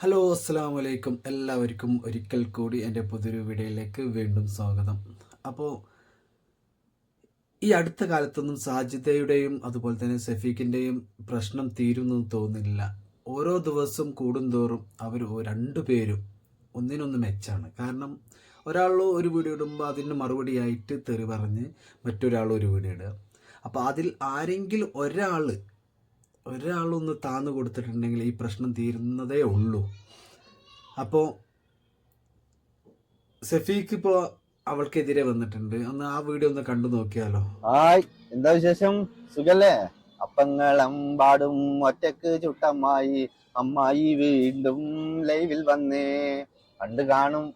Hello അസ്സാം വലൈക്കും എല്ലാവർക്കും ഒരിക്കൽ കൂടി എന്റെ പുതിയൊരു വീഡിയോയിലേക്ക് വീണ്ടും സ്വാഗതം. അപ്പോൾ ഈ അടുത്ത കാലത്തൊന്നും സാജിദയുടെയും അതുപോലെ തന്നെ സഫീഖിന്റെയും പ്രശ്നം തീരുമെന്ന് തോന്നുന്നില്ല. ഓരോ ദിവസം കൂടുന്തോറും അവർ രണ്ടു പേരും ഒന്നിനൊന്ന് മെച്ചാണ്. കാരണം ഒരാൾ ഒരു വീഡിയോ ഇടുമ്പോൾ അതിന് മറുപടിയായിട്ട് തെറി പറഞ്ഞ് മറ്റൊരാൾ ഒരു വീഡിയോ ഇടുക. അപ്പോൾ അതിൽ ആരെങ്കിലും ഒരാൾ ഒരാളൊന്ന് താന്നു കൊടുത്തിട്ടുണ്ടെങ്കിൽ ഈ പ്രശ്നം തീരുന്നതേ ഉള്ളൂ. അപ്പോൾ സഫീഖ് ഇപ്പോൾ അവൾക്കെതിരെ വന്നിട്ടുണ്ട്. ഒന്ന് ആ വീഡിയോ ഒന്ന് കണ്ടു നോക്കിയാലോ? ഹായ് എന്താ വിശേഷം? സുഖല്ലേ? അപ്പങ്ങളമ്പാടും ഒറ്റയ്ക്ക് ചുട്ടമ്മായി അമ്മായി വീണ്ടും ലൈവിൽ വന്നേ. കണ്ട് കാണും.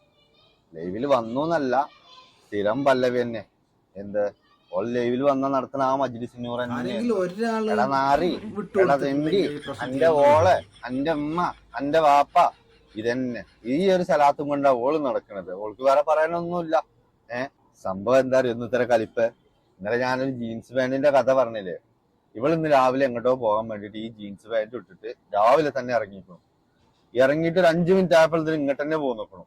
ലൈവിൽ വന്നു എന്നല്ല സ്ഥിരം പല്ലവി തന്നെ. എന്ത്? ഓൾ ലൈവിൽ വന്ന നടത്തുന്ന ആ എടാ നാറി എടാ തെണ്ടി അന്റെ ഓൾ അന്റെ അമ്മ അന്റെ വാപ്പ ഇതന്നെ. ഈ ഒരു സ്ഥലത്തും കൊണ്ടാ ഓൾ നടക്കണത്. ഓൾക്ക് വേറെ പറയാനൊന്നുമില്ല. ഏഹ് സംഭവം എന്താ അറിയോ? ഇന്ന് ഇത്ര കലിപ്പ്. ഇന്നലെ ഞാനൊരു ജീൻസ് പാന്റിന്റെ കഥ പറഞ്ഞില്ലേ? ഇവൾ ഇന്ന് രാവിലെ എങ്ങോട്ടോ പോകാൻ വേണ്ടിട്ട് ഈ ജീൻസ് പാന്റ് ഇട്ടിട്ട് രാവിലെ തന്നെ ഇറങ്ങിക്കണം. ഇറങ്ങിയിട്ട് ഒരു അഞ്ചു മിനിറ്റ് ആയപ്പോഴത്തേന് ഇങ്ങോട്ട് തന്നെ പോയി നോക്കണം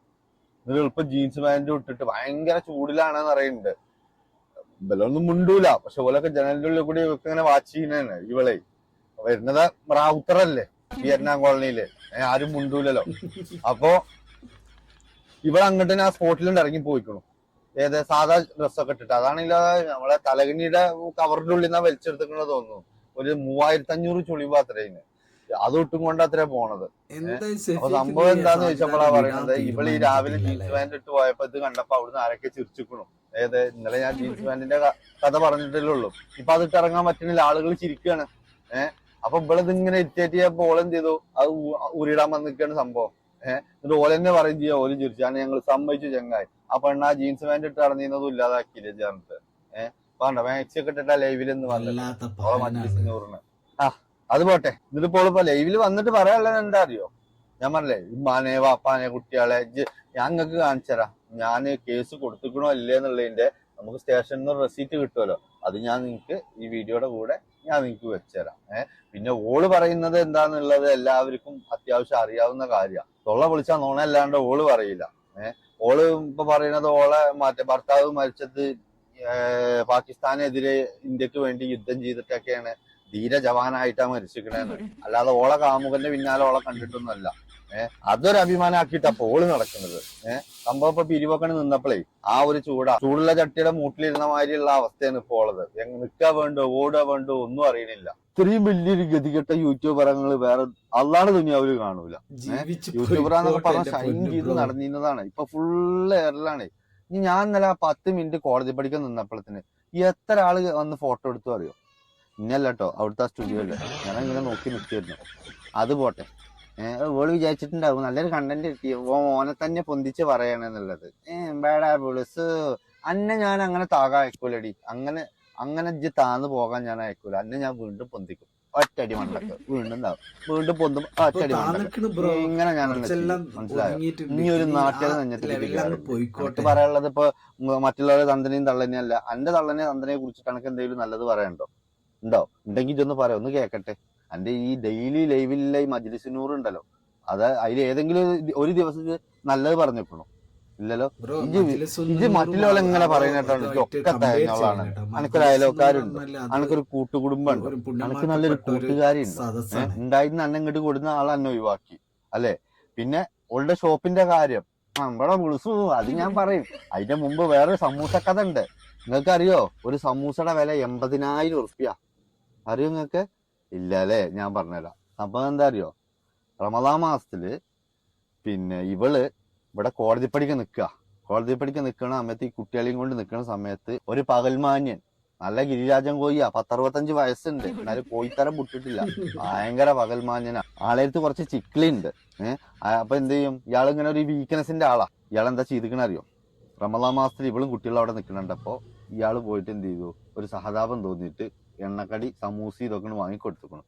എന്നിട്ട് എളുപ്പം ജീൻസ് പാന്റ് ഇട്ടിട്ട് ഭയങ്കര ചൂടിലാണെന്ന് അറിയുന്നുണ്ട് ഇവലൊന്നും മുണ്ടൂല. പക്ഷെ ഓലൊക്കെ ജനലിന്റെ ഉള്ളിൽ കൂടി ഇവർക്ക് ഇങ്ങനെ വാച്ച് ചെയ്യുന്ന ഇവളെ. വരുന്നത് റാവുത്തറല്ലേ വിയറ്റ്നാം കോളനിയിൽ. ഏ, ആരും മുണ്ടൂലല്ലോ. അപ്പോ തന്നെ ആ സ്പോട്ടിലുണ്ട് ഇറങ്ങി പോയിക്കണു. ഏത് സാധാ ഡ്രസ്സൊക്കെ ഇട്ടിട്ട്. അതാണെങ്കിൽ നമ്മളെ തലകണിയുടെ കവറിന്റെ ഉള്ളിൽ നിന്നാ വലിച്ചെടുത്തിക്കണെന്ന് തോന്നുന്നു. ഒരു മൂവായിരത്തി അഞ്ഞൂറ് ചുളിവ് അത്രയും അത് ഇട്ടും കൊണ്ട് അത്ര പോണത്. അപ്പൊ സംഭവം എന്താന്ന് ചോദിച്ചപ്പോഴാ പറയുന്നത് ഇവൾ ഈ രാവിലെ ജീൻസ് പാന്റ് ഇട്ട് പോയപ്പോ ഇത് കണ്ടപ്പോ അവിടുന്ന് ആരൊക്കെ ചിരിച്ചിക്കണു ഏത് ഇന്നലെ ഞാൻ ജീൻസ് പാന്റിന്റെ കഥ പറഞ്ഞിട്ടല്ലേ ഉള്ളൂ. ഇപ്പൊ അത് ഇറങ്ങാൻ പറ്റുന്നില്ല. ആളുകൾ ചിരിക്കുകയാണ് ഏഹ് അപ്പൊ ഇവളിത് ഇങ്ങനെ ചെയ്യാൻ ചെയ്യപ്പോ ഓളെന്ത് ചെയ്തു അത് ഉരിടാൻ ഊരിടാൻ വന്നിരിക്കാണ് സംഭവം. ഏഹ് എന്നിട്ട് ഓലെന്നെ പറയും ചെയ്യാ. ഓൽ ചിരിച്ചാണ് ഞങ്ങൾ സമ്മതിച്ചു ചെങ്ങായി. ആ പെണ്ണ ജീൻസ് പാന്റ് ഇട്ട് നടന്നിരുന്നതും ഇല്ലാതാക്കിയില്ലേ ചേർന്നിട്ട് ഏഹ് വേണ്ട മാക്സി ഒക്കെ ഇട്ടിട്ടാ ലൈവിൽ എന്ന് ഓളെ പാനാണ്. ആ അത് പോട്ടെ. എന്നിട്ട് ഇപ്പോൾ ഇപ്പൊ ലൈവിൽ വന്നിട്ട് പറയാനുള്ളത് എന്താ അറിയോ? ഞാൻ പറഞ്ഞില്ലേ ഉമ്മാനെ വാപ്പാനെ കുട്ടികളെ ഞാൻ നിങ്ങൾക്ക് കാണിച്ചുതരാം ഞാൻ കേസ് കൊടുത്തിക്കണോ ഇല്ലേ എന്നുള്ളതിന്റെ നമുക്ക് സ്റ്റേഷനിൽ നിന്ന് റെസീറ്റ് കിട്ടുമല്ലോ അത് ഞാൻ നിങ്ങൾക്ക് ഈ വീഡിയോയുടെ കൂടെ ഞാൻ നിങ്ങൾക്ക് വെച്ചുതരാം ഏഹ് പിന്നെ ഓൾ പറയുന്നത് എന്താന്നുള്ളത് എല്ലാവർക്കും അത്യാവശ്യം അറിയാവുന്ന കാര്യമാണ് തൊള്ള വിളിച്ചാൽ നോണല്ലാണ്ട് ഓൾ പറയില്ല. ഏഹ് ഓൾ ഇപ്പൊ പറയുന്നത് ഓളെ മറ്റേ ഭർത്താവ് മരിച്ചത് പാകിസ്ഥാനെതിരെ ഇന്ത്യയ്ക്ക് വേണ്ടി യുദ്ധം ചെയ്തിട്ടൊക്കെയാണ്. ധീര ജവാനായിട്ടാണ് മരിച്ചിരിക്കണേന്ന്. അല്ലാതെ ഓളെ കാമുകന്റെ പിന്നാലെ ഓളെ കണ്ടിട്ടൊന്നുമല്ല. ഏഹ് അതൊരു അഭിമാനമാക്കിയിട്ടാ ഓൾ നടക്കുന്നത്. ഏഹ് സംഭവം ഇപ്പൊ പിരിവക്കണ് നിന്നപ്പോഴേ ആ ഒരു ചൂടാ. ചൂടുള്ള ചട്ടിയുടെ മൂട്ടിലിരുന്ന മാതിരിയുള്ള അവസ്ഥയാണ് ഇപ്പോൾ ഉള്ളത്. എങ് നിൽക്കാ വേണ്ടോ ഓടുക വേണ്ടോ ഒന്നും അറിയണില്ല. ഇത്രയും വലിയൊരു ഗതികെട്ട യൂട്യൂബറങ്ങൾ വേറെ അള്ളാണ് ദുനിയാവിൽ കാണൂല. യൂട്യൂബർ യൂട്യൂബറാന്നൊക്കെ പറഞ്ഞ ഷൈൻ ചെയ്ത് നടന്നിരുന്നതാണ്. ഇപ്പൊ ഫുള്ള് എയറിലാണ് ഇനി ഞാൻ ഇന്നലെ ആ പത്ത് മിനിറ്റ് കോളേജിൽ പഠിക്കാൻ നിന്നപ്പോഴത്തിന് എത്ര ആൾ വന്ന് ഫോട്ടോ എടുത്തു അറിയോ? ഇന്നല്ല കേട്ടോ അവിടുത്തെ ആ സ്റ്റുഡിയോയിൽ ഞാൻ ഇങ്ങനെ നോക്കി നിൽക്കായിരുന്നു അത് പോട്ടെ. ഓൾ വിചാരിച്ചിട്ടുണ്ടാവും. നല്ലൊരു കണ്ടന്റ് കിട്ടി. ഓ ഓനെ തന്നെ പൊന്തിച്ച് പറയണെന്നുള്ളത് ഏഹ് ബേടാ ബിളിസ് അന്നെ ഞാൻ അങ്ങനെ താകാൻ അയക്കൂലടി. അങ്ങനെ അങ്ങനെ ഇജ്ജ് താന്ന് പോകാൻ ഞാൻ അയക്കൂല. അന്നെ ഞാൻ വീണ്ടും പൊന്തിക്കും. ഒറ്റടി മണ്ടക്ക്. വീണ്ടും താവും വീണ്ടും പൊന്തും ഒറ്റടി മണ്ടക്ക്. ഇങ്ങനെ ഞാൻ മനസ്സിലായി. ഇനി ഒരു നാട്ടിൽ എനിക്ക് പറയാനുള്ളത് ഇപ്പൊ മറ്റുള്ളവരെ തന്തനെയും തള്ളനെയും അല്ല. എന്റെ തള്ളനെ തന്തനെ കുറിച്ചിട്ട് എനിക്ക് എന്തെങ്കിലും നല്ലത് പറയണ്ടോ? ഉണ്ടോ? ഉണ്ടെങ്കിൽ ഇതൊന്ന് പറയാം? ഒന്ന് കേക്കട്ടെ. എന്റെ ഈ ഡെയിലി ലൈവിലെ ഈ മജ്ലിസിനൂർ ഉണ്ടല്ലോ. അത് അതിൽ ഏതെങ്കിലും ഒരു- ദിവസം നല്ലത് പറഞ്ഞിരിക്കണോ ഇല്ലല്ലോ? ഇത് മറ്റുള്ളവരെ ഇങ്ങനെ പറയുന്നതാണ് ഒക്കെ തേങ്ങകളാണ്. അനക്കൊരു അത് അനക്കൊരു കൂട്ടുകുടുംബമുണ്ട്. അനക്ക് നല്ലൊരു കൂട്ടുകാരിണ്ട് ഉണ്ടായിരുന്ന അന്നെ ഇങ്ങോട്ട് കൊടുക്കുന്ന ആൾ അന്നെ ഒഴിവാക്കി. അല്ലെ? പിന്നെ ഓളുടെ ഷോപ്പിന്റെ കാര്യം. നമ്മുടെ വിളിച്ചു. അത് ഞാൻ പറയും. അതിന്റെ മുമ്പ് വേറൊരു സമൂസ കഥ ഉണ്ട്. നിങ്ങൾക്കറിയോ? ഒരു സമൂസയുടെ വില എൺപതിനായിരം ഉറുപ്പ്യ. അറിയോ നിങ്ങൾക്ക് ഇല്ല അല്ലേ ഞാൻ പറഞ്ഞുതരാം. സംഭവം എന്താ അറിയോ? റമദാ മാസത്തിൽ പിന്നെ ഇവൾ ഇവിടെ കോടതി പഠിക്ക് നിൽക്കുക കോടതി പഠിക്ക് നിൽക്കണ സമയത്ത് ഈ കുട്ടികളെയും കൊണ്ട് നിൽക്കുന്ന സമയത്ത് ഒരു പകൽമാന്യൻ നല്ല ഗിരിരാജൻ കോയിയാ പത്തറുപത്തഞ്ച് വയസ്സുണ്ട്. എന്നാലും കോയിത്തരം പൊട്ടിട്ടില്ല ഭയങ്കര പകൽമാന്യനാ. ആളെടുത്ത് കുറച്ച് ചിക്ലിണ്ട് ഏഹ് അപ്പൊ എന്ത് ചെയ്യും? ഇയാൾ ഇങ്ങനെ ഒരു വീക്ക്നെസിന്റെ ആളാ. ഇയാൾ എന്താ ചെയ്തിക്കണ അറിയോ? റമദാ മാസത്തിൽ ഇവളും കുട്ടികളും അവിടെ നിൽക്കുന്നുണ്ടപ്പോ ഇയാൾ പോയിട്ട് എന്ത് ചെയ്തു? ഒരു സഹതാപം തോന്നിയിട്ട് എണ്ണക്കടി സമൂസ ഇതൊക്കെ വാങ്ങിക്കൊടുത്തുക്കണം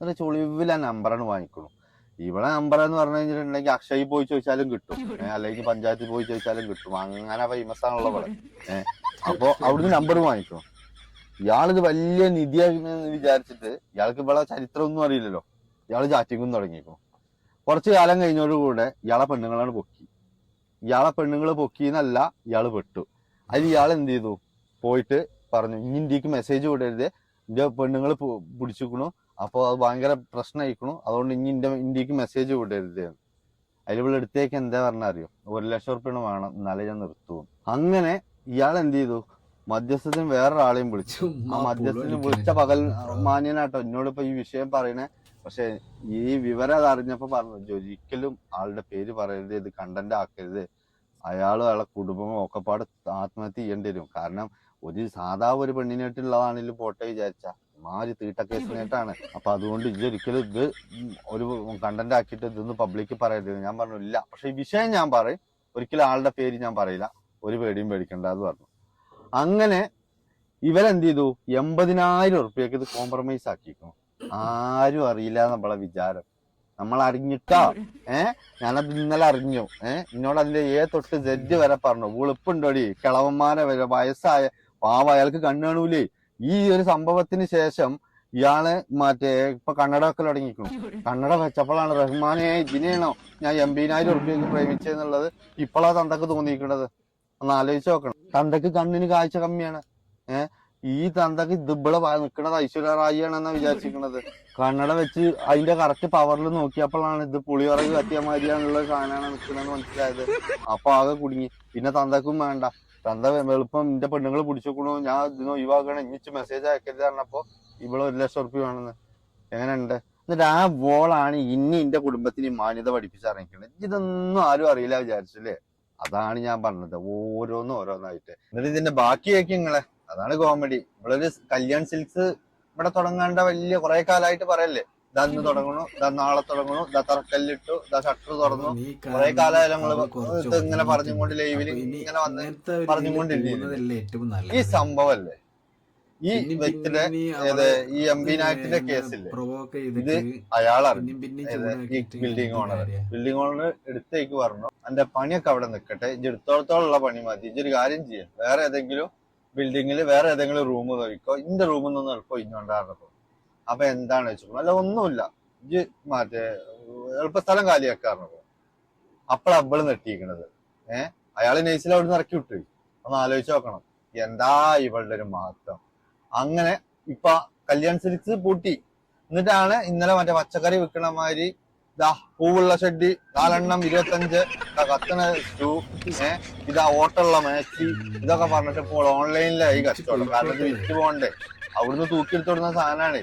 എന്നിട്ട് ചൊളിവില നമ്പറാണ് വാങ്ങിക്കണം ഇവിടെ നമ്പർ എന്ന് പറഞ്ഞു കഴിഞ്ഞിട്ടുണ്ടെങ്കിൽ അക്ഷയ് പോയി ചോദിച്ചാലും കിട്ടും. അല്ലെങ്കിൽ പഞ്ചായത്തിൽ പോയി ചോദിച്ചാലും കിട്ടും. അങ്ങനെ ഫേമസ് ആണുള്ള ഇവിടെ ഏഹ് അപ്പൊ അവിടുന്ന് നമ്പർ വാങ്ങിക്കണം. ഇയാളിത് വലിയ നിധിയാണെന്ന് വിചാരിച്ചിട്ട് ഇയാൾക്ക് ഇവിടെ ചരിത്രം ഒന്നും അറിയില്ലല്ലോ. ഇയാൾ ചാറ്റിങ്ങും തുടങ്ങിയേക്കും കുറച്ച് കാലം കഴിഞ്ഞോടുകൂടെ ഇയാളെ പെണ്ണുങ്ങളാണ് പൊക്കി. ഇയാളെ പെണ്ണുങ്ങൾ പൊക്കിന്നല്ല ഇയാൾ പെട്ടു. അതിൽ ഇയാൾ എന്ത് ചെയ്തു? പോയിട്ട് പറഞ്ഞു ഇനി ഇന്ത്യയ്ക്ക് മെസ്സേജ് വിടരുത്. ഇന്ത്യ പെണ്ണുങ്ങൾ പിടിച്ചിക്കണു അപ്പോൾ അത് ഭയങ്കര പ്രശ്നമായിക്കണു അതുകൊണ്ട് ഇനി ഇന്ത്യ ഇന്ത്യയ്ക്ക് മെസ്സേജ് വിടരുത്. അതിൽ ഇവിടെ എടുത്തേക്ക് എന്താ പറഞ്ഞാൽ അറിയോ? ഒരു ലക്ഷം റുപ്യാണ് വേണം. എന്നാലേ ഞാൻ നിർത്തൂ അങ്ങനെ ഇയാൾ എന്ത് ചെയ്തു? മധ്യസ്ഥത്തിന് വേറൊരാളെയും വിളിച്ചു. ആ മധ്യസ്ഥത്തിന്. വിളിച്ച പകൽ മാന്യനാട്ടോ. എന്നോട് ഇപ്പൊ ഈ വിഷയം പറയണേ. പക്ഷെ ഈ വിവരം അത് അറിഞ്ഞപ്പോ പറഞ്ഞു ഒരിക്കലും ആളുടെ പേര് പറയരുത്. ഇത് കണ്ടന്റ് ആക്കരുത്. അയാളും അയാളെ കുടുംബവും ഒക്കെപ്പാട് പാട് ആത്മഹത്യ ചെയ്യേണ്ടി വരും. കാരണം ഒരു സാധാ ഒരു പെണ്ണിനായിട്ടുള്ളതാണെങ്കിലും പോട്ടെ വിചാരിച്ച. മാരി തീട്ട കേസിനായിട്ടാണ് അപ്പൊ അതുകൊണ്ട് ഇതൊരിക്കലും ഇത് ഒരു കണ്ടന്റ് ആക്കിയിട്ട് ഇതൊന്നും പബ്ലിക്ക് പറയരുത്. ഞാൻ പറഞ്ഞു ഇല്ല. പക്ഷെ ഈ വിഷയം ഞാൻ പറയും. ഒരിക്കലും ആളുടെ പേര് ഞാൻ പറയില്ല. ഒരു പേടിയും പേടിക്കണ്ട എന്ന് പറഞ്ഞു. അങ്ങനെ ഇവരെന്ത് ചെയ്തു എൺപതിനായിരം ഉറുപ്പ്യക്ക് ഇത് കോംപ്രമൈസ് ആക്കിക്കും ആരും അറിയില്ല നമ്മളെ വിചാരം. നമ്മൾ അറിഞ്ഞിട്ടാ ഏ? ഞാനത് ഇന്നലെ അറിഞ്ഞു. ഏ? എന്നോട് അതിന്റെ എ തൊട്ട് ജഡ്ജ് വരെ പറഞ്ഞു. വെളുപ്പുണ്ടോടി? കിളവന്മാരെ വരെ വയസ്സായ പാവ അയാൾക്ക് കണ്ണു കാണൂലേ. ഈ ഒരു സംഭവത്തിന് ശേഷം ഇയാൾ മറ്റേ ഇപ്പൊ കണ്ണട വെക്കൽ തുടങ്ങിക്കുന്നു കണ്ണട വെച്ചപ്പോഴാണ് റഹ്മാനെ ഇതിനെയാണോ ഞാൻ എൺപതിനായിരം ഉറുപ്പ്യക്ക് പ്രേമിച്ചെന്നുള്ളത് ഇപ്പോഴാ തന്തക്ക് തോന്നിയിരിക്കണത് ഒന്ന് ആലോചിച്ച് നോക്കണം. തന്തക്ക് കണ്ണിന് കാഴ്ച കമ്മിയാണ്. ഏഹ് ഈ തന്തക്ക് ഇതിവിടെ നിൽക്കണത് ഐശ്വര്യ റായിയാണെന്നാ വിചാരിച്ചിരിക്കണത് കണ്ണട വെച്ച് അതിന്റെ കറക്റ്റ് പവറിൽ നോക്കിയപ്പോഴാണ് ഇത് പുളിയറക്ക് കത്തിയ മാതിരിയാണുള്ള സാധനമാണ് നിൽക്കണെന്ന് മനസ്സിലായത്. അപ്പൊ ആകെ കുടുങ്ങി. പിന്നെ തന്തക്കും വേണ്ട. തന്ത എളുപ്പം എന്റെ പെണ്ണുങ്ങൾ പിടിച്ചോക്കണു. ഞാൻ ഇതിന് ഒഴിവാക്കണം. ഇനിച്ച് മെസ്സേജ് അയക്കരുത് പറഞ്ഞപ്പോ ഇവിടെ ഒരു ലക്ഷം ഉറുപ്പ്യ വേണമെന്ന് എങ്ങനെയുണ്ട്? എന്നിട്ട് ആ ബോളാണ് ഇനി എന്റെ കുടുംബത്തിന് മാന്യത പഠിപ്പിച്ചിറങ്ങിക്കുന്നത് ഇതൊന്നും ആരും അറിയില്ല വിചാരിച്ചില്ലേ? അതാണ് ഞാൻ പറഞ്ഞത്. ഓരോന്നും ഓരോന്നായിട്ട്. എന്നിട്ട് ഇതിന്റെ ബാക്കിയൊക്കെ നിങ്ങളെ. അതാണ് കോമഡി ഇവിടെ ഒരു കല്യാൺ സിൽക്സ് ഇവിടെ തുടങ്ങേണ്ട വലിയ കുറെ കാലമായിട്ട് പറയല്ലേ? ഇതാ ഇന്ന് തുടങ്ങണു ഇതാ നാളെ തുടങ്ങണു ഇതാ തറക്കല്ലിട്ടു ഇതാ ഷട്ടർ തുറന്നു. കുറെ കാലമായാലും നമ്മൾ ഇങ്ങനെ പറഞ്ഞുകൊണ്ട് ലൈവിൽ ഇനി ഇങ്ങനെ വന്ന് പറഞ്ഞുകൊണ്ടില്ലേ ഈ സംഭവല്ലേ ഈ വ്യക്തിയുടെ ഈ എം പി നായത്തിന്റെ കേസിൽ ഇത് അയാളറിഞ്ഞു ഈ ബിൽഡിംഗ് ഓണർ? ബിൽഡിംഗ് ഓണർ എടുത്തേക്ക് പറഞ്ഞു. എന്റെ പണിയൊക്കെ അവിടെ നിൽക്കട്ടെ. ഇജ്ജ് എടുത്തോളത്തോളം പണി മതി. ഇജ്ജൊരു കാര്യം ചെയ്യാം. വേറെ ഏതെങ്കിലും ബിൽഡിങ്ങിൽ വേറെ ഏതെങ്കിലും റൂം നോക്കിക്കോ ഇന്റെ റൂമിൽ നിന്ന് എളുപ്പം ഇഞ്ഞോണ്ടായിരുന്നപ്പോ അപ്പൊ എന്താണ് വെച്ചു അല്ല ഒന്നുമില്ല. ഇജ്ജ് മറ്റേ എളുപ്പ സ്ഥലം കാലിയാക്കാറുണ്ട് അപ്പോഴാ അവൾ നെട്ടിയിരിക്കണത്. ഏഹ് അയാൾ നൈസിൽ അവിടെ നിന്ന് ഇറക്കി വിട്ടു. ഒന്ന് ആലോചിച്ച് നോക്കണം. എന്താ ഇവളുടെ ഒരു മാറ്റം അങ്ങനെ ഇപ്പൊ കല്യാൺ സിൽക്സ് പൂട്ടി. എന്നിട്ടാണ് ഇന്നലെ മറ്റേ പച്ചക്കറി വിൽക്കണ മാതിരി ഇതാ പൂവുള്ള ഷെഡ് നാലെണ്ണം ഇരുപത്തഞ്ച് കത്തന സ്റ്റൂ ഏഹ് ഇതാ ഓട്ടുള്ള മാക്സി ഇതൊക്കെ പറഞ്ഞിട്ട് ഇപ്പോൾ ഓൺലൈനിലായി കച്ചവടം. കാരണം ഇത് വിറ്റ് പോകണ്ടേ. അവിടുന്ന് തൂക്കിയെടുത്തോടുന്ന സാധനമാണ്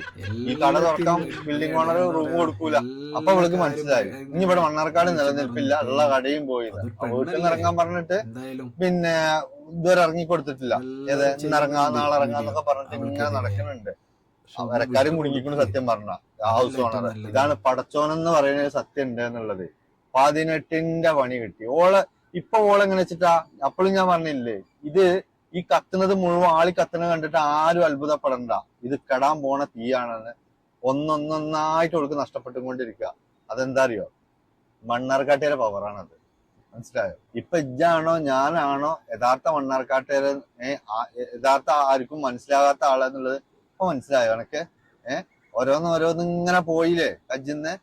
ഈ കട തുറക്കാൻ ബിൽഡിംഗ് ഓണർ റൂം കൊടുക്കൂല. അപ്പൊ അവൾക്ക് മനസ്സിലായി. ഇനി ഇവിടെ മണ്ണാർക്കാട് നിലനിൽപ്പില്ല ഉള്ള കടയും പോയില്ല. വീട്ടിൽ നിന്ന് ഇറങ്ങാൻ പറഞ്ഞിട്ട് പിന്നെ ഇതുവരെ ഇറങ്ങി കൊടുത്തിട്ടില്ല ഏത് ഇറങ്ങാ നാളെ ഇറങ്ങാന്നൊക്കെ പറഞ്ഞിട്ട് ഇങ്ങനെ നടക്കുന്നുണ്ട്. വരക്കാരും വിട്ടു സത്യം പറഞ്ഞ. ഹൗസ് ഓണർ ഇതാണ് ഇതാണ് പടച്ചോനെന്ന് പറയുന്ന സത്യം ഉണ്ട് എന്നുള്ളത്. പതിനെട്ടിന്റെ പണി കിട്ടി. ഓൾ ഇപ്പൊ ഓളെങ്ങനെ വെച്ചിട്ടാ? അപ്പോഴും ഞാൻ പറഞ്ഞില്ലേ ഇത് ഈ കത്തുന്നത് മുഴുവൻ ആളി കത്തുന്നത് കണ്ടിട്ട് ആരും അത്ഭുതപ്പെടണ്ട. ഇത് കെടാൻ പോണ തീയാണെന്ന് ഒന്നൊന്നൊന്നായിട്ട് ഓൾക്ക് നഷ്ടപ്പെട്ടുകൊണ്ടിരിക്കുക അതെന്താ അറിയോ മണ്ണാർക്കാട്ടിയുടെ പവറാണത് മനസ്സിലായോ? ഇപ്പൊ ഇജ്ജാണോ ഞാനാണോ യഥാർത്ഥ മണ്ണാർക്കാട്ടിലെ ഏ യഥാർത്ഥ ആർക്കും മനസ്സിലാകാത്ത ആളെന്നുള്ളത് ഇപ്പൊ മനസ്സിലായോ എനക്ക്? ഏഹ് ഓരോന്ന് ഓരോന്ന് ഇങ്ങനെ പോയില്ലേ കജ്ജിന്ന്?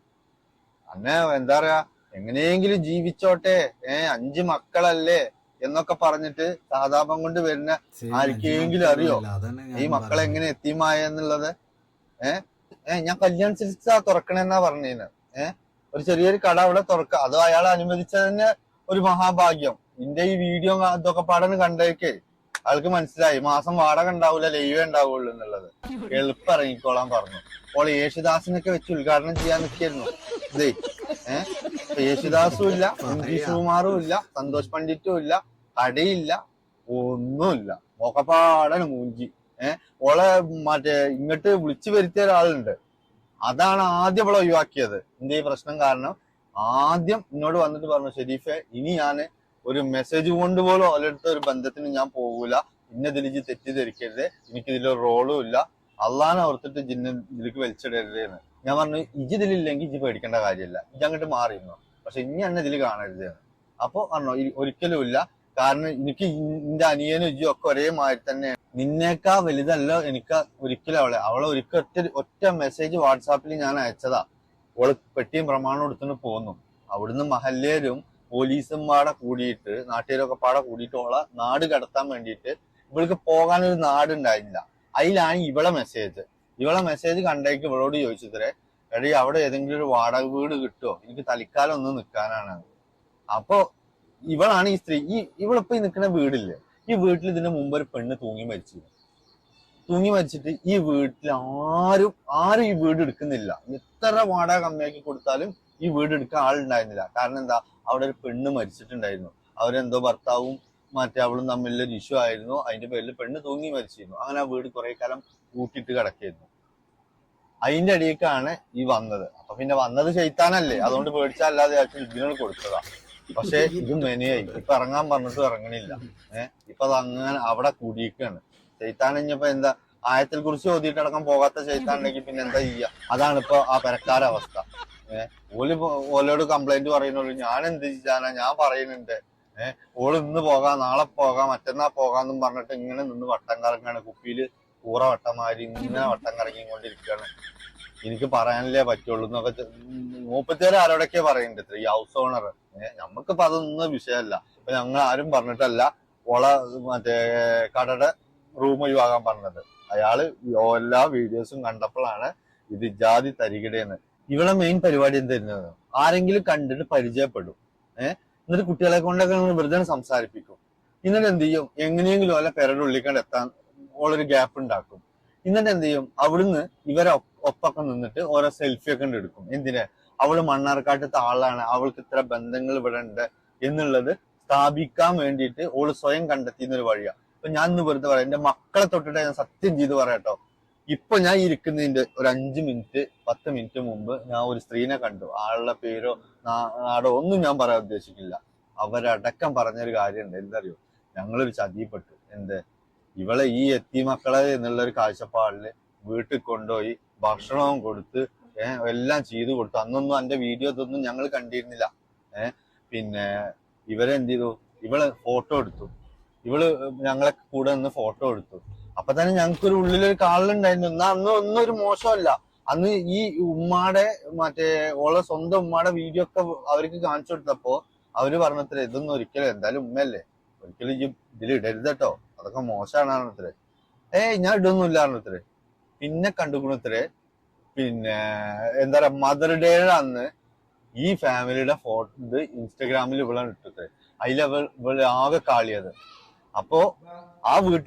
അന്നെ എന്താ പറയാ എങ്ങനെയെങ്കിലും ജീവിച്ചോട്ടെ ഏഹ് അഞ്ച് മക്കളല്ലേ എന്നൊക്കെ പറഞ്ഞിട്ട് സഹതാപം കൊണ്ട് വരുന്ന ആർക്കെങ്കിലും അറിയോ? ഈ മക്കളെ. എങ്ങനെ എത്തിമായ എന്നുള്ളത്? ഏഹ് ഏ ഞാൻ കല്യാൺ സിൽക്സാ തുറക്കണെന്നാ പറഞ്ഞത് ഏഹ് ഒരു ചെറിയൊരു കട അവിടെ തുറക്ക. അത് അയാൾ അനുവദിച്ചതിന് ഒരു മഹാഭാഗ്യം. ഇന്റെ ഈ വീഡിയോ ഇതൊക്കെ പാടന്ന് കണ്ടേക്കേ. ആൾക്ക് മനസ്സിലായി. മാസം വാടക ഉണ്ടാവൂല ലൈവേ ഉണ്ടാവുള്ളൂ എന്നുള്ളത്. എളുപ്പം ഇറങ്ങിക്കോളാൻ പറഞ്ഞു. അപ്പോൾ യേശുദാസിനൊക്കെ വെച്ച് ഉദ്ഘാടനം ചെയ്യാൻ നിൽക്കായിരുന്നു ഇതേ ഏഹ് യേശുദാസും ഇല്ല എം ജി ശ്രീകുമാറും ഇല്ല സന്തോഷ് പണ്ഡിറ്റും ഇല്ല കടയില്ല ഒന്നുമില്ല. മോക്കപ്പാടന് മൂഞ്ചി. ഏഹ് ഓളെ മറ്റേ ഇങ്ങോട്ട് വിളിച്ചു വരുത്തിയ ഒരാളുണ്ട്. അതാണ് ആദ്യം ഇവിടെ ഒഴിവാക്കിയത്. എന്റെ ഈ പ്രശ്നം കാരണം? ആദ്യം എന്നോട് വന്നിട്ട് പറഞ്ഞു ഷെരീഫെ ഇനി ഞാൻ ഒരു മെസ്സേജ് കൊണ്ട് പോലും ഒരു ബന്ധത്തിന് ഞാൻ പോകൂല. ഇന്ന ഇജ്ജ് തെറ്റിദ്ധരിക്കരുത്. എനിക്കിതിലൊരു റോളും ഇല്ല. അള്ളാനെ ഓർത്തിട്ട് ജിന്ന ഇതിലേക്ക് വലിച്ചിടരുത് എന്ന്. ഞാൻ പറഞ്ഞു ഇജ്ജ് ഇതിലില്ലെങ്കിൽ പേടിക്കേണ്ട കാര്യമില്ല. ഇജ് അങ്ങോട്ട് മാറിയിരുന്നു? പക്ഷെ ഇനി എന്നെ ഇതിൽ കാണരുത് അപ്പോൾ അപ്പൊ പറഞ്ഞു ഒരിക്കലും ഇല്ല. കാരണം എനിക്ക് എന്റെ അനിയനും ഇജിയും ഒക്കെ ഒരേ മാതിരി തന്നെ. നിന്നേക്കാ വലുതല്ല എനിക്ക് ഒരിക്കലും അവളെ. അവളെ ഒരിക്കൽ ഒറ്റ മെസ്സേജ് വാട്സാപ്പിൽ ഞാൻ അയച്ചതാ. അവൾ പെട്ടിയും പ്രമാണം എടുത്തിട്ട് പോന്നു. അവിടുന്ന് മഹല്ലേരും പോലീസും പാടെ കൂടിയിട്ട് നാട്ടുകാരൊക്കെ പാടെ കൂടിയിട്ട് ഓളെ നാട് കടത്താൻ വേണ്ടിയിട്ട് ഇവൾക്ക് പോകാനൊരു നാട് ഉണ്ടായിരുന്നില്ല അതിലാണ് ഇവളെ മെസ്സേജ് ഇവളെ മെസ്സേജ് കണ്ടേക്ക് ഇവളോട് ചോദിച്ചത്രേ എടീ അവിടെ ഏതെങ്കിലും ഒരു വാടക വീട് കിട്ടുമോ എനിക്ക് തൽക്കാലം ഒന്ന് നിൽക്കാനാണ് അപ്പോ ഇവളാണ് ഈ സ്ത്രീ ഈ ഇവളിപ്പോ ഈ നിൽക്കുന്ന വീടില്ലേ ഈ വീട്ടിൽ ഇതിന് മുമ്പ് ഒരു പെണ്ണ് തൂങ്ങി മരിച്ചു. തൂങ്ങി മരിച്ചിട്ട് ഈ വീട്ടിൽ ആരും ആരും ഈ വീട് എടുക്കുന്നില്ല. എത്ര വാടക കമ്മിയാക്കി കൊടുത്താലും ഈ വീട് എടുക്കാൻ ആളുണ്ടായിരുന്നില്ല. കാരണം എന്താ? അവിടെ ഒരു പെണ്ണ് മരിച്ചിട്ടുണ്ടായിരുന്നു. അവരെന്തോ ഭർത്താവും മറ്റേ അവളും തമ്മിലൊരു ഇഷ്യൂ ആയിരുന്നു. അതിന്റെ പേരിൽ പെണ്ണ് തൂങ്ങി മരിച്ചിരുന്നു. അങ്ങനെ ആ വീട് കുറെ കാലം കൂട്ടിയിട്ട് കിടക്കായിരുന്നു. അതിന്റെ അടിയിലേക്കാണ് ഈ വന്നത്. അപ്പൊ പിന്നെ വന്നത് ചെയ്ത്താനല്ലേ അതുകൊണ്ട് പേടിച്ചല്ലാതെ ഇതിനോട് കൊടുത്തതാ. പക്ഷെ ഇത് മെനയായി. ഇപ്പൊ ഇറങ്ങാൻ പറഞ്ഞിട്ട് ഇറങ്ങണില്ല. ഏഹ് ഇപ്പൊ അത് അങ്ങനെ അവിടെ കൂടിയിരിക്കാണ്. ചെയ്ത്താൻ ഇനിയിപ്പോ എന്താ ആയത്തിൽ കുറിച്ച് ഓതിയിട്ടടക്കം പോകാത്ത ചെയ്ത്താനുണ്ടെങ്കിൽ പിന്നെ എന്താ ചെയ്യാ? അതാണ് ഇപ്പൊ ആ പെരക്കാര അവസ്ഥ. ഏഹ് ഓൽ ഓലോട് കംപ്ലൈന്റ് പറയുന്നുള്ളൂ. ഞാൻ എന്ത് ചെയ്യാനാ? ഞാൻ പറയുന്നുണ്ട്. ഏഹ് ഓൾ ഇന്ന് പോകാം നാളെ പോകാം മറ്റന്നാ പോകാന്നും പറഞ്ഞിട്ട് ഇങ്ങനെ നിന്ന് വട്ടം കറങ്ങാണ്. കുപ്പിയിൽ കൂറ വട്ടമാരി ഇങ്ങനെ വട്ടം കറങ്ങിക്കൊണ്ടിരിക്കുകയാണ്. എനിക്ക് പറയാനല്ലേ പറ്റുള്ളൂ എന്നൊക്കെ മൂപ്പത്തേര് ആരോടൊക്കെ പറയുന്നുണ്ട് ഈ ഹൗസ് ഓണർ നമുക്കിപ്പോ അതൊന്നും വിഷയമല്ല. ഇപ്പൊ ഞങ്ങൾ ആരും പറഞ്ഞിട്ടല്ല ഓള മറ്റേ കടയുടെ റൂം ഒഴിവാക്കാൻ പറഞ്ഞത്. അയാൾ എല്ലാ വീഡിയോസും കണ്ടപ്പോഴാണ് ഇത് ജാതി തരികിടയെന്ന് ഇവിടെ മെയിൻ പരിപാടി എന്തായിരുന്നത് ആരെങ്കിലും കണ്ടിട്ട് പരിചയപ്പെടും. ഏഹ് എന്നിട്ട് കുട്ടികളെ കൊണ്ടൊക്കെ വെറുതെ സംസാരിപ്പിക്കും. എന്നിട്ട് എന്ത് ചെയ്യും? എങ്ങനെയെങ്കിലും അല്ല പെരയുടെ ഉള്ളിക്കണ്ട് എത്താൻ ഓളൊരു ഗ്യാപ്പ് ഉണ്ടാക്കും. എന്നിട്ട് എന്ത് ചെയ്യും? അവിടുന്ന് ഇവരെ ഒപ്പ- ഒപ്പൊക്കെ നിന്നിട്ട് ഓരോ സെൽഫി ഒക്കെ എടുക്കും. എന്തിനാ? അവൾ മണ്ണാർക്കാട്ടത്തെ ആളാണ് അവൾക്ക് ഇത്ര ബന്ധങ്ങൾ ഇവിടെ ഉണ്ട് എന്നുള്ളത് സ്ഥാപിക്കാൻ വേണ്ടിയിട്ട് ഓൾ സ്വയം കണ്ടെത്തിയ ഒരു വഴിയാണ് ഇപ്പൊ ഞാൻ ഇന്ന് വെറുതെ പറയാം. എന്റെ മക്കളെ തൊട്ടിട്ട് ഞാൻ സത്യം ചെയ്ത് പറയാട്ടോ ഇപ്പൊ ഞാൻ ഇരിക്കുന്നതിന്റെ ഒരു അഞ്ച് മിനിറ്റ് പത്ത് മിനിറ്റ് മുമ്പ് ഞാൻ ഒരു സ്ത്രീനെ കണ്ടു. ആളുടെ പേരോ നാടോ ഒന്നും ഞാൻ പറയാൻ ഉദ്ദേശിക്കില്ല. അവരടക്കം പറഞ്ഞൊരു കാര്യമുണ്ട്. എന്തറിയോ ഞങ്ങളൊരു ചതിപ്പെട്ടു എന്ത്? ഇവളെ ഈ എത്തി മക്കളെ എന്നുള്ളൊരു കാഴ്ചപ്പാടിൽ വീട്ടിൽ കൊണ്ടുപോയി ഭക്ഷണവും കൊടുത്ത് എല്ലാം ചെയ്തു കൊടുത്തു. അന്നൊന്നും എന്റെ വീഡിയോ ഇതൊന്നും ഞങ്ങൾ കണ്ടിരുന്നില്ല. ഏഹ് പിന്നെ ഇവരെന്ത് ചെയ്തു? ഇവൾ ഫോട്ടോ എടുത്തു. ഇവൾ ഞങ്ങളെ കൂടെ നിന്ന് ഫോട്ടോ എടുത്തു. അപ്പൊ തന്നെ ഞങ്ങൾക്ക് ഒരു ഉള്ളിലൊരു കാളിലുണ്ടായിരുന്നു. എന്നാ അന്ന് ഒന്നും ഒരു മോശമല്ല. അന്ന് ഈ ഉമ്മാടെ മറ്റേ ഓളെ സ്വന്തം ഉമ്മാടെ വീഡിയോ ഒക്കെ അവർക്ക് കാണിച്ചു കൊടുത്തപ്പോ അവർ പറഞ്ഞത്രേ ഇതൊന്നും ഒരിക്കലും എന്തായാലും ഉമ്മയല്ലേ? ഒരിക്കലും ഇടരുത് കേട്ടോ. അതൊക്കെ മോശമാണ് അത്രേ ഏയ് ഞാൻ ഇടൊന്നുമില്ല അത്രേ പിന്നെ കണ്ടുകുണത്രേ പിന്നെ എന്താ പറയാ മദർ ഡേ അന്ന് ഈ ഫാമിലിയുടെ ഫോട്ടോ ഇത് ഇൻസ്റ്റഗ്രാമിൽ ഇവിടെ ഇട്ടിട്ട് അതിൽ ഇവൾ ആകെ കാളിയത്. അപ്പോ ആ വീട്ടിൽ